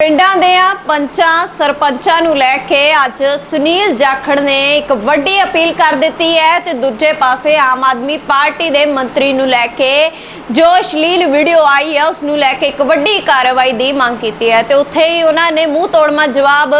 ਪਿੰਡਾਂ ਦੇ ਆ ਪੰਚਾਂ, ਸਰਪੰਚਾਂ ਨੂੰ ਲੈ ਕੇ ਅੱਜ ਸੁਨੀਲ ਜਾਖੜ ਨੇ ਇੱਕ ਵੱਡੀ ਅਪੀਲ ਕਰ ਦਿੱਤੀ ਹੈ ਤੇ ਦੂਜੇ ਪਾਸੇ ਆਮ ਆਦਮੀ ਪਾਰਟੀ ਦੇ ਮੰਤਰੀ ਨੂੰ ਲੈ ਕੇ ਜੋ ਅਸ਼ਲੀਲ ਵੀਡੀਓ ਆਈ ਹੈ ਉਸ ਨੂੰ ਲੈ ਕੇ ਇੱਕ ਵੱਡੀ ਕਾਰਵਾਈ ਦੀ ਮੰਗ ਕੀਤੀ ਹੈ ਤੇ ਉੱਥੇ ਹੀ ਉਹਨਾਂ ਨੇ ਮੂੰਹ ਤੋੜਮਾ ਜਵਾਬ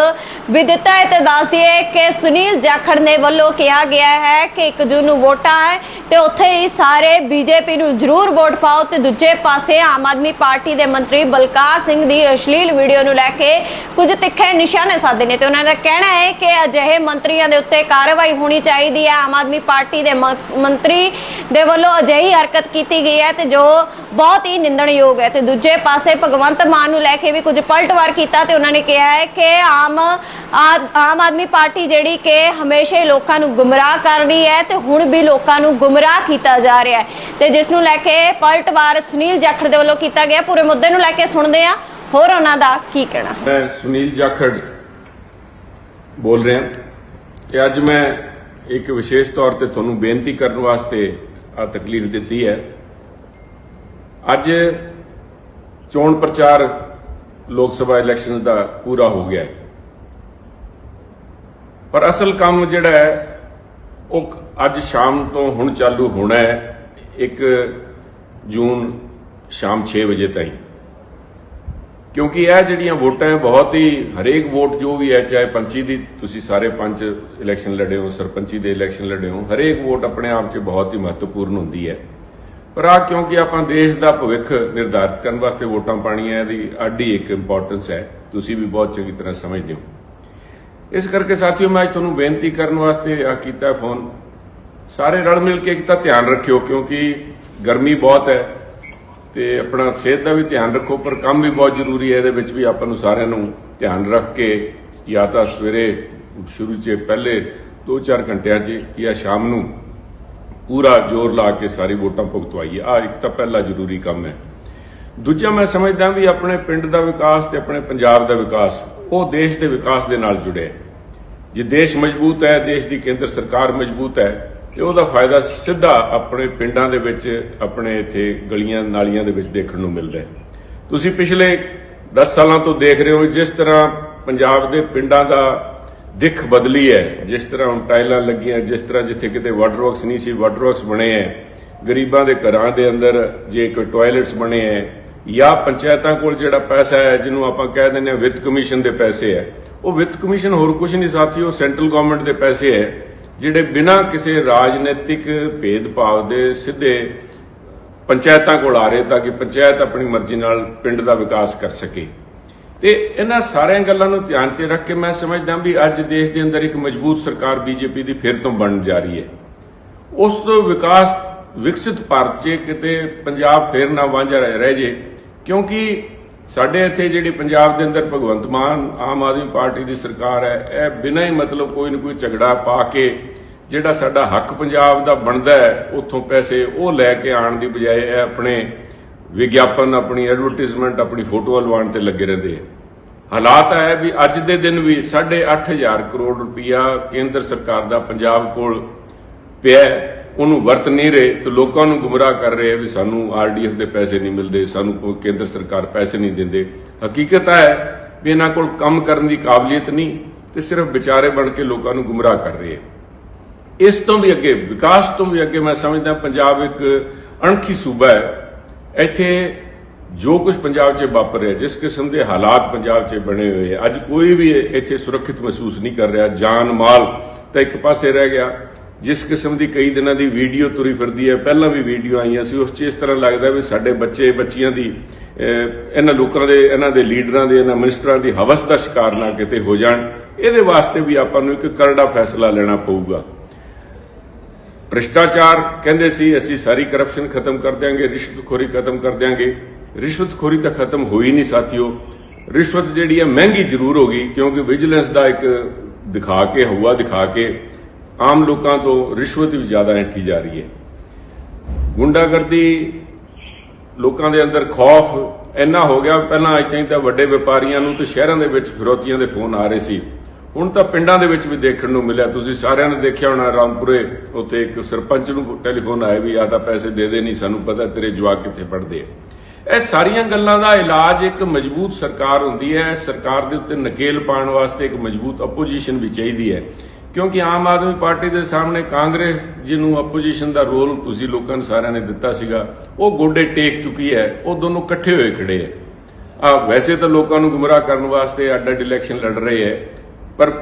ਵੀ ਦਿੱਤਾ ਹੈ ਤੇ ਦੱਸ ਦਈਏ ਕਿ ਸੁਨੀਲ ਜਾਖੜ ਨੇ ਵੱਲੋਂ ਕਿਹਾ ਗਿਆ ਹੈ ਕਿ 1 ਜੂਨ ਨੂੰ ਵੋਟਾਂ ਹੈ ਤੇ ਉੱਥੇ ਹੀ ਸਾਰੇ ਬੀਜੇਪੀ ਨੂੰ ਜ਼ਰੂਰ ਵੋਟ ਪਾਓ ਤੇ ਦੂਜੇ ਪਾਸੇ ਆਮ ਆਦਮੀ ਪਾਰਟੀ ਦੇ ਮੰਤਰੀ ਬਲਕਾਰ ਸਿੰਘ ਦੀ ਅਸ਼ਲੀਲ ਵੀਡੀਓ ਨੂੰ ਲੈ ਕੇ ਕੁਝ ਤਿੱਖੇ ਨਿਸ਼ਾਨੇ ਸਾਧੇ ਨੇ ਤੇ ਉਹਨਾਂ ਦਾ ਕਹਿਣਾ ਹੈ ਕਿ ਅਜਿਹੇ ਮੰਤਰੀਆਂ ਦੇ ਉੱਤੇ ਕਾਰਵਾਈ ਹੋਣੀ ਚਾਹੀਦੀ ਹੈ। ਆਮ ਆਦਮੀ ਪਾਰਟੀ ਦੇ ਮੰਤਰੀ ਦੇ ਵੱਲੋਂ ਅਜਿਹੀ ਹਰਕਤ ਕੀਤੀ ਗਈ ਹੈ ਤੇ ਜੋ ਬਹੁਤ ਹੀ ਨਿੰਦਣਯੋਗ ਹੈ। ਤੇ ਦੂਜੇ ਪਾਸੇ ਭਗਵੰਤ ਮਾਨ ਨੂੰ ਲੈ ਕੇ ਵੀ ਕੁਝ ਪਲਟਵਾਰ ਕੀਤਾ ਤੇ ਉਹਨਾਂ ਨੇ ਕਿਹਾ ਹੈ ਕਿ ਆਮ ਆਮ ਆਦਮੀ ਪਾਰਟੀ ਜਿਹੜੀ ਕਿ ਹਮੇਸ਼ਾ ਹੀ ਲੋਕਾਂ ਨੂੰ ਗੁੰਮਰਾਹ ਕਰ ਰਹੀ ਹੈ ਤੇ ਹੁਣ ਵੀ ਲੋਕਾਂ ਨੂੰ ਗੁੰਮਰਾਹ ਕੀਤਾ ਜਾ ਰਿਹਾ ਹੈ। ਤੇ ਜਿਸ ਨੂੰ ਲੈ ਕੇ ਪਲਟਵਾਰ ਸੁਨੀਲ ਜਾਖੜ ਦੇ ਵੱਲੋਂ ਕੀਤਾ ਗਿਆ। ਪੂਰੇ ਮੁੱਦੇ ਨੂੰ ਲੈ ਕੇ ਸੁਣਦੇ ਆ ਹੋਰ ਉਹਨਾਂ ਦਾ ਕੀ ਕਹਿਣਾ? ਮੈਂ ਸੁਨੀਲ ਜਾਖੜ ਬੋਲ ਰਿਹਾ। ਤੇ ਅੱਜ ਮੈਂ ਇੱਕ ਵਿਸ਼ੇਸ਼ ਤੌਰ ਤੇ ਤੁਹਾਨੂੰ ਬੇਨਤੀ ਕਰਨ ਵਾਸਤੇ ਆ ਤਕਲੀਫ ਦਿੱਤੀ ਹੈ। ਅੱਜ ਚੋਣ ਪ੍ਰਚਾਰ ਲੋਕ ਸਭਾ ਇਲੈਕਸ਼ਨ ਦਾ ਪੂਰਾ ਹੋ ਗਿਆ ਹੈ। ਪਰ ਅਸਲ ਕੰਮ ਜਿਹੜਾ ਹੈ, ਉਹ ਅੱਜ ਸ਼ਾਮ ਤੋਂ ਹੁਣ ਚਾਲੂ ਹੋਣਾ ਹੈ 1 ਜੂਨ ਸ਼ਾਮ 6 ਵਜੇ ਤਾਈਂ। ਕਿਉਂਕਿ ਇਹ ਜਿਹੜੀਆਂ ਵੋਟਾਂ ਬਹੁਤ ਹੀ ਹਰੇਕ ਵੋਟ ਜੋ ਵੀ ਹੈ, ਚਾਹੇ ਪੰਚੀ ਦੀ ਤੁਸੀਂ ਸਾਰੇ ਪੰਚ ਇਲੈਕਸ਼ਨ ਲੜੇ ਹੋ, ਸਰਪੰਚੀ ਦੇ ਇਲੈਕਸ਼ਨ ਲੜੇ ਹੋ, ਹਰੇਕ ਵੋਟ ਆਪਣੇ ਆਪ 'ਚ ਬਹੁਤ ਹੀ ਮਹੱਤਵਪੂਰਨ ਹੁੰਦੀ ਹੈ। ਪਰ ਆ ਕਿਉਂਕਿ ਆਪਾਂ ਦੇਸ਼ ਦਾ ਭਵਿੱਖ ਨਿਰਧਾਰਿਤ ਕਰਨ ਵਾਸਤੇ ਵੋਟਾਂ ਪਾਣੀਆਂ ਇਹਦੀ ਆਡੀ ਇੱਕ ਇੰਪੋਰਟੈਂਸ ਹੈ, ਤੁਸੀਂ ਵੀ ਬਹੁਤ ਚੰਗੀ ਤਰ੍ਹਾਂ ਸਮਝਦੇ ਹੋ। ਇਸ ਕਰਕੇ ਸਾਥੀਓ, ਮੈਂ ਅੱਜ ਤੁਹਾਨੂੰ ਬੇਨਤੀ ਕਰਨ ਵਾਸਤੇ ਆ ਕੀਤਾ ਫੋਨ ਸਾਰੇ ਰਲ ਮਿਲ ਕੇ ਇੱਕ ਤਾਂ ਧਿਆਨ ਰੱਖਿਓ, ਕਿਉਂਕਿ ਗਰਮੀ ਬਹੁਤ ਹੈ ਤੇ ਆਪਣਾ ਸਿਹਤ ਦਾ ਵੀ ਧਿਆਨ ਰੱਖੋ, ਪਰ ਕੰਮ ਵੀ ਬਹੁਤ ਜ਼ਰੂਰੀ ਹੈ। ਇਹਦੇ ਵਿੱਚ ਵੀ ਆਪਾਂ ਨੂੰ ਸਾਰਿਆਂ ਨੂੰ ਧਿਆਨ ਰੱਖ ਕੇ ਜਾਂ ਤਾਂ ਸਵੇਰੇ ਸ਼ੁਰੂ 'ਚ ਪਹਿਲੇ 2-4 ਘੰਟਿਆਂ 'ਚ ਜਾਂ ਸ਼ਾਮ ਨੂੰ ਪੂਰਾ ਜ਼ੋਰ ਲਾ ਕੇ ਸਾਰੀ ਵੋਟਾਂ ਭੁਗਤਵਾਈਏ। ਆ ਇੱਕ ਤਾਂ ਪਹਿਲਾ ਜ਼ਰੂਰੀ ਕੰਮ ਹੈ। ਦੂਜਾ ਮੈਂ ਸਮਝਦਾ ਵੀ ਆਪਣੇ ਪਿੰਡ ਦਾ ਵਿਕਾਸ ਤੇ ਆਪਣੇ ਪੰਜਾਬ ਦਾ ਵਿਕਾਸ, ਉਹ ਦੇਸ਼ ਦੇ ਵਿਕਾਸ ਦੇ ਨਾਲ ਜੁੜਿਆ ਜੇ ਦੇਸ਼ ਮਜ਼ਬੂਤ ਹੈ, ਦੇਸ਼ ਦੀ ਕੇਂਦਰ ਸਰਕਾਰ ਮਜ਼ਬੂਤ ਹੈ ਤੇ ਉਹਦਾ ਫਾਇਦਾ ਸਿੱਧਾ ਆਪਣੇ ਪਿੰਡਾਂ ਦੇ ਵਿੱਚ, ਆਪਣੇ ਇੱਥੇ ਗਲੀਆਂ ਨਾਲੀਆਂ ਦੇ ਵਿੱਚ ਦੇਖਣ ਨੂੰ ਮਿਲਦਾ ਹੈ। ਤੁਸੀਂ ਪਿਛਲੇ 10 ਸਾਲਾਂ ਤੋਂ ਦੇਖ ਰਹੇ ਹੋ, ਜਿਸ ਤਰ੍ਹਾਂ ਪੰਜਾਬ ਦੇ ਪਿੰਡਾਂ ਦਾ ਦਿੱਖ ਬਦਲੀ ਹੈ, ਜਿਸ ਤਰ੍ਹਾਂ ਹੁਣ ਟਾਈਲਾਂ ਲੱਗੀਆਂ, ਜਿਸ ਤਰ੍ਹਾਂ ਜਿੱਥੇ ਕਿਤੇ ਵਾਟਰ ਵਰਕਸ ਨਹੀਂ ਸੀ ਵਾਟਰ ਵਰਕਸ ਬਣੇ ਹੈ। ਗਰੀਬਾਂ ਦੇ ਘਰਾਂ ਦੇ ਅੰਦਰ ਜੇ ਕੋਈ ਟਾਇਲਟਸ ਬਣੇ ਹੈ, ਜਾਂ ਪੰਚਾਇਤਾਂ ਕੋਲ ਜਿਹੜਾ ਪੈਸਾ ਹੈ, ਜਿਹਨੂੰ ਆਪਾਂ ਕਹਿ ਦਿੰਦੇ ਹਾਂ ਵਿੱਤ ਕਮਿਸ਼ਨ ਦੇ ਪੈਸੇ ਹੈ, ਉਹ ਵਿੱਤ ਕਮਿਸ਼ਨ ਹੋਰ ਕੁਝ ਨਹੀਂ ਸਾਥੀਓ, ਸੈਂਟਰਲ ਗਵਰਨਮੈਂਟ ਦੇ ਪੈਸੇ ਹੈ। ਜਿਹੜੇ ਬਿਨਾਂ ਕਿਸੇ ਰਾਜਨੀਤਿਕ ਭੇਦਭਾਵ ਦੇ ਸਿੱਧੇ ਪੰਚਾਇਤਾਂ ਕੋਲ ਆ ਰਹੇ ਤਾਂ ਕਿ ਪੰਚਾਇਤ ਆਪਣੀ ਮਰਜ਼ੀ ਨਾਲ ਪਿੰਡ ਦਾ ਵਿਕਾਸ ਕਰ ਸਕੇ। ਤੇ ਇਹਨਾਂ ਸਾਰੀਆਂ ਗੱਲਾਂ ਨੂੰ ਧਿਆਨ 'ਚ ਰੱਖ ਕੇ ਮੈਂ ਸਮਝਦਾ ਵੀ ਅੱਜ ਦੇਸ਼ ਦੇ ਅੰਦਰ ਇੱਕ ਮਜ਼ਬੂਤ ਸਰਕਾਰ ਬੀਜੇਪੀ ਦੀ ਫਿਰ ਤੋਂ ਬਣਨ ਜਾ ਰਹੀ ਹੈ। ਉਸ ਤੋਂ ਵਿਕਾਸ ਵਿਕਸਿਤ ਭਾਰਤ 'ਚ ਕਿਤੇ ਪੰਜਾਬ ਫੇਰ ਨਾ ਵਾਂਝਾ ਰਹਿ ਰਹਿ ਜੇ, ਕਿਉਂਕਿ ਸਾਡੇ ਇੱਥੇ ਜਿਹੜੀ ਪੰਜਾਬ ਦੇ ਅੰਦਰ ਭਗਵੰਤ ਮਾਨ, ਆਮ ਆਦਮੀ ਪਾਰਟੀ ਦੀ ਸਰਕਾਰ ਹੈ, ਇਹ ਬਿਨਾਂ ਹੀ ਮਤਲਬ ਕੋਈ ਨਾ ਕੋਈ ਝਗੜਾ ਪਾ ਕੇ ਜਿਹੜਾ ਸਾਡਾ ਹੱਕ ਪੰਜਾਬ ਦਾ ਬਣਦਾ ਹੈ, ਉੱਥੋਂ ਪੈਸੇ ਉਹ ਲੈ ਕੇ ਆਉਣ ਦੀ ਬਜਾਏ ਇਹ ਆਪਣੇ ਵਿਗਿਆਪਨ, ਆਪਣੀ ਐਡਵਰਟਾਈਜ਼ਮੈਂਟ ਆਪਣੀ ਫੋਟੋਆਂ ਲਵਾਉਣ ਤੇ ਲੱਗੇ ਰਹਿੰਦੇ ਆ। ਹਾਲਾਤ ਹੈ ਵੀ ਅੱਜ ਦੇ ਦਿਨ ਵੀ 8.5000 ਕਰੋੜ ਰੁਪਇਆ ਕੇਂਦਰ ਸਰਕਾਰ ਦਾ ਪੰਜਾਬ ਕੋਲ ਪਿਆ ਉਹਨੂੰ ਵਰਤ ਨਹੀਂ ਰਹੇ ਤੇ ਲੋਕਾਂ ਨੂੰ ਗੁੰਮਰਾਹ ਕਰ ਰਹੇ ਆ ਵੀ ਸਾਨੂੰ ਆਰਡੀਐਫ ਦੇ ਪੈਸੇ ਨਹੀਂ ਮਿਲਦੇ, ਸਾਨੂੰ ਕੇਂਦਰ ਸਰਕਾਰ ਪੈਸੇ ਨਹੀਂ ਦਿੰਦੇ। ਹਕੀਕਤ ਹੈ ਵੀ ਇਹਨਾਂ ਕੋਲ ਕੰਮ ਕਰਨ ਦੀ ਕਾਬਲੀਅਤ ਨਹੀਂ ਤੇ ਸਿਰਫ ਵਿਚਾਰੇ ਬਣ ਕੇ ਲੋਕਾਂ ਨੂੰ ਗੁੰਮਰਾਹ ਕਰ ਰਹੇ ਆ। ਇਸ ਤੋਂ ਵੀ ਅੱਗੇ, ਵਿਕਾਸ ਤੋਂ ਵੀ ਅੱਗੇ ਮੈਂ ਸਮਝਦਾ ਪੰਜਾਬ ਇੱਕ ਅਣਖੀ ਸੂਬਾ ਹੈ। ਇੱਥੇ ਜੋ ਕੁਝ ਪੰਜਾਬ 'ਚ ਵਾਪਰ ਰਿਹਾ, ਜਿਸ ਕਿਸਮ ਦੇ ਹਾਲਾਤ ਪੰਜਾਬ 'ਚ ਬਣੇ ਹੋਏ ਅੱਜ ਕੋਈ ਵੀ ਇੱਥੇ ਸੁਰੱਖਿਅਤ ਮਹਿਸੂਸ ਨਹੀਂ ਕਰ ਰਿਹਾ। ਜਾਨ ਮਾਲ ਤਾਂ ਇੱਕ ਪਾਸੇ ਰਹਿ ਗਿਆ ਜਿਸ ਕਿਸਮ ਦੀ ਕਈ ਦਿਨਾਂ ਦੀ ਵੀਡੀਓ ਤੁਰੀ ਫਿਰਦੀ ਹੈ, ਪਹਿਲਾਂ ਵੀ ਵੀਡੀਓ ਆਈਆਂ ਸੀ, ਉਸ 'ਚ ਇਸ ਤਰ੍ਹਾਂ ਲੱਗਦਾ ਵੀ ਸਾਡੇ ਬੱਚੇ, ਬੱਚੀਆਂ ਦੀ ਇਹਨਾਂ ਲੋਕਾਂ ਦੇ, ਇਹਨਾਂ ਦੇ ਲੀਡਰਾਂ ਦੇ, ਇਹਨਾਂ ਮਿਨਿਸਟਰਾਂ ਦੀ ਹਵਸ ਦਾ ਸ਼ਿਕਾਰ ਨਾ ਕਿਤੇ ਹੋ ਜਾਣ। ਇਹਦੇ ਵਾਸਤੇ ਵੀ ਆਪਾਂ ਨੂੰ ਇੱਕ ਕਰੜਾ ਫੈਸਲਾ ਲੈਣਾ ਪਊਗਾ। ਭ੍ਰਿਸ਼ਟਾਚਾਰ, ਕਹਿੰਦੇ ਸੀ, ਅਸੀਂ ਸਾਰੀ ਕਰਪਸ਼ਨ ਖਤਮ ਕਰ ਦਿਆਂਗੇ, ਰਿਸ਼ਵਤਖੋਰੀ ਖਤਮ ਕਰ ਦਿਆਂਗੇ। ਰਿਸ਼ਵਤਖੋਰੀ ਤਾਂ ਖਤਮ ਹੋਈ ਨਹੀਂ, ਸਾਥੀਓ। ਰਿਸ਼ਵਤ ਜਿਹੜੀ ਹੈ, ਮਹਿੰਗੀ ਜ਼ਰੂਰ ਹੋ ਗਈ, ਕਿਉਂਕਿ ਵਿਜੀਲੈਂਸ ਦਾ ਇੱਕ ਦਿਖਾ ਕੇ ਹਵਾ ਦਿਖਾ ਕੇ ਆਮ ਲੋਕਾਂ ਤੋਂ ਰਿਸ਼ਵਤ ਵੀ ਜ਼ਿਆਦਾ ਐਂਠੀ ਜਾ ਰਹੀ ਹੈ। ਗੁੰਡਾਗਰਦੀ ਲੋਕਾਂ ਦੇ ਅੰਦਰ ਖੌਫ ਇੰਨਾ ਹੋ ਗਿਆ, ਪਹਿਲਾਂ ਅੱਜ ਤਾਈਂ ਤਾਂ ਵੱਡੇ ਵਪਾਰੀਆਂ ਨੂੰ ਤੇ ਸ਼ਹਿਰਾਂ ਦੇ ਵਿੱਚ ਫਿਰੌਤੀਆਂ ਦੇ ਫੋਨ ਆ ਰਹੇ ਸੀ। ਹੁਣ ਤਾਂ ਪਿੰਡਾਂ ਦੇ ਵਿੱਚ ਵੀ ਦੇਖਣ ਨੂੰ ਮਿਲਿਆ। ਤੁਸੀਂ ਸਾਰਿਆਂ ਨੇ ਦੇਖਿਆ ਹੋਣਾ ਰਾਮਪੁਰੇ, ਉੱਥੇ ਇੱਕ ਸਰਪੰਚ ਨੂੰ ਟੈਲੀਫੋਨ ਆਏ ਵੀ ਆ ਤਾਂ ਪੈਸੇ ਦੇ ਦੇ ਨਹੀਂ, ਸਾਨੂੰ ਪਤਾ ਤੇਰੇ ਜਵਾਕ ਕਿੱਥੇ ਪੜਦੇ ਆ। ਇਹ ਸਾਰੀਆਂ ਗੱਲਾਂ ਦਾ ਇਲਾਜ ਇੱਕ ਮਜ਼ਬੂਤ ਸਰਕਾਰ ਹੁੰਦੀ ਹੈ। ਸਰਕਾਰ ਦੇ ਉੱਤੇ ਨਕੇਲ ਪਾਉਣ ਵਾਸਤੇ ਇੱਕ ਮਜ਼ਬੂਤ ਆਪੋਜੀਸ਼ਨ ਵੀ ਚਾਹੀਦੀ ਹੈ। ਕਿਉਂਕਿ ਆਮ ਆਦਮੀ ਪਾਰਟੀ ਦੇ ਸਾਹਮਣੇ ਕਾਂਗਰਸ ਜਿਹਨੂੰ ਆਪੋਜੀਸ਼ਨ ਦਾ ਰੋਲ ਤੁਸੀਂ ਲੋਕਾਂ ਨੇ ਸਾਰਿਆਂ ਨੇ ਦਿੱਤਾ ਸੀਗਾ, ਉਹ ਗੋਡੇ ਟੇਕ ਚੁੱਕੀ ਹੈ, ਉਹ ਦੋਨੋਂ ਇਕੱਠੇ ਹੋਏ ਖੜੇ ਹੈ। ਆ ਵੈਸੇ ਤਾਂ ਲੋਕਾਂ ਨੂੰ ਗੁੰਮਰਾਹ ਕਰਨ ਵਾਸਤੇ ਅੱਡ ਅੱਡ ਇਲੈਕਸ਼ਨ ਲੜ ਰਹੇ ਹੈ, ਪਰ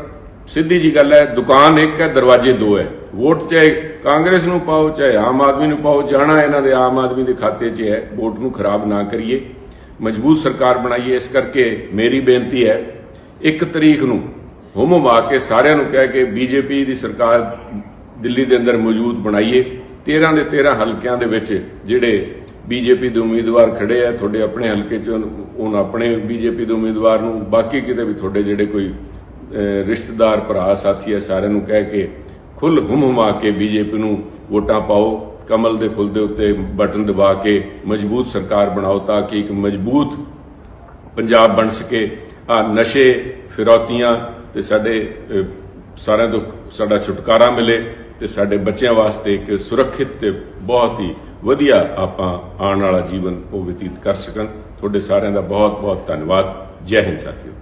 ਸਿੱਧੀ ਜੀ ਗੱਲ ਹੈ, ਦੁਕਾਨ ਇੱਕ ਹੈ, ਦਰਵਾਜ਼ੇ ਦੋ ਹੈ। ਵੋਟ ਚਾਹੇ ਕਾਂਗਰਸ ਨੂੰ ਪਾਓ, ਚਾਹੇ ਆਮ ਆਦਮੀ ਨੂੰ ਪਾਓ, ਜਾਣਾ ਇਹਨਾਂ ਦੇ ਆਮ ਆਦਮੀ ਦੇ ਖਾਤੇ 'ਚ ਹੈ, ਵੋਟ ਨੂੰ ਖਰਾਬ ਨਾ ਕਰੀਏ। ਮਜ਼ਬੂਤ ਸਰਕਾਰ ਬਣਾਈਏ, ਇਸ ਕਰਕੇ ਮੇਰੀ ਬੇਨਤੀ ਹੈ, ਇੱਕ ਤਰੀਕ ਨੂੰ ਹੁਮ ਹੁਮਾ ਕੇ ਸਾਰਿਆਂ ਨੂੰ ਕਹਿ ਕੇ ਬੀਜੇਪੀ ਦੀ ਸਰਕਾਰ ਦਿੱਲੀ ਦੇ ਅੰਦਰ ਮੌਜੂਦ ਬਣਾਈਏ। 13 ਦੇ 13 ਹਲਕਿਆਂ ਦੇ ਵਿੱਚ ਜਿਹੜੇ ਬੀਜੇਪੀ ਦੇ ਉਮੀਦਵਾਰ ਖੜੇ ਆ, ਤੁਹਾਡੇ ਆਪਣੇ ਹਲਕੇ 'ਚ ਉਹਨਾਂ ਆਪਣੇ ਬੀਜੇਪੀ ਦੇ ਉਮੀਦਵਾਰ ਨੂੰ, ਬਾਕੀ ਕਿਤੇ ਵੀ ਤੁਹਾਡੇ ਜਿਹੜੇ ਕੋਈ ਰਿਸ਼ਤੇਦਾਰ ਭਰਾ, ਸਾਥੀ ਆ, ਸਾਰਿਆਂ ਨੂੰ ਕਹਿ ਕੇ ਖੁੱਲ ਹੁਮ ਹੁਮਾ ਕੇ ਬੀਜੇਪੀ ਨੂੰ ਵੋਟਾਂ ਪਾਓ। ਕਮਲ ਦੇ ਫੁੱਲ ਦੇ ਉੱਤੇ ਬਟਨ ਦਬਾ ਕੇ ਮਜ਼ਬੂਤ ਸਰਕਾਰ ਬਣਾਓ ਤਾਂ ਕਿ ਇੱਕ ਮਜ਼ਬੂਤ ਪੰਜਾਬ ਬਣ ਸਕੇ। ਆ ਨਸ਼ੇ, ਫਿਰੌਤੀਆਂ ਤੇ ਸਾਡੇ ਸਾਰਿਆਂ ਤੋਂ ਸਾਡਾ ਛੁਟਕਾਰਾ ਮਿਲੇ ਤੇ ਸਾਡੇ ਬੱਚਿਆਂ ਵਾਸਤੇ ਇੱਕ ਸੁਰੱਖਿਅਤ ਤੇ ਬਹੁਤ ਹੀ ਵਧੀਆ ਆਪਾਂ ਆਉਣ ਵਾਲਾ ਜੀਵਨ ਉਹ ਬਤੀਤ ਕਰ ਸਕਣ। ਤੁਹਾਡੇ ਸਾਰਿਆਂ ਦਾ ਬਹੁਤ ਬਹੁਤ ਧੰਨਵਾਦ। ਜੈ ਹਿੰਦ, ਸਾਥੀਓ।